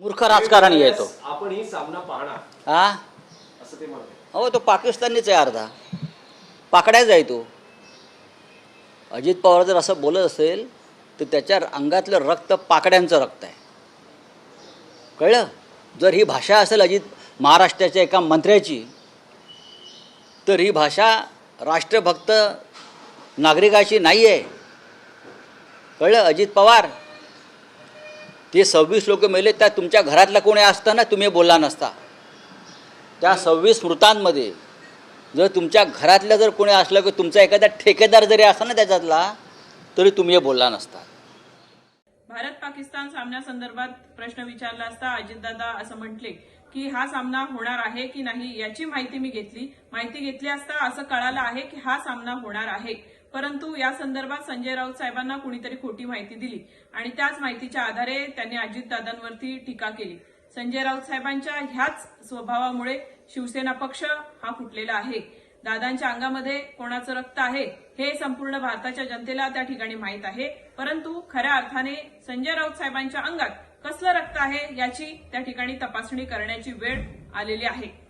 मूर्ख राजकारणी आहे तो. आपण ही सामना पाहणार. हा? असं ते हो तो पाकिस्तानीच आहे अर्धा. पाकड्याच आहे तो. अजित पवार जर असं बोलत असेल तर त्याच्या अंगातलं रक्त पाकड्यांचं रक्त आहे. कळलं? जर ही भाषा असेल अजित महाराष्ट्राच्या एका मंत्र्याची तर ही भाषा राष्ट्रभक्त नागरिकाची नाही आहे कळलं? अजित पवार ते सव्वीस लोक मेले त्या तुमच्या घरातला कोणी असताना तुम्ही बोलला नसता. त्या सव्वीस मृतांमध्ये जर तुमच्या घरातलं जर कोणी असलं की तुमचा एखादा ठेकेदार जरी असला ना त्याच्यातला तरी तुम्ही बोलला नसता. भारत पाकिस्तान सामन्यासंदर्भात प्रश्न विचारला असता अजितदादा असं म्हटले की हा सामना होणार आहे की नाही याची माहिती मी घेतली. माहिती घेतली असता असं कळालं आहे की हा सामना होणार आहे. परंतु या संदर्भात संजय राऊत साहेबांना कुणीतरी खोटी माहिती दिली आणि त्याच माहितीच्या आधारे त्यांनी अजितदादांवरती टीका केली. संजय राऊत साहेबांच्या ह्याच स्वभावामुळे शिवसेना पक्ष हा फुटलेला आहे. दादांच्या अंगामध्ये कोणाचं रक्त आहे हे संपूर्ण भारताच्या जनतेला त्या ठिकाणी माहीत आहे. परंतु खऱ्या अर्थाने संजय राऊत साहेबांच्या अंगात कसलं रक्त आहे याची त्या ठिकाणी तपासणी करण्याची वेळ आलेली आहे.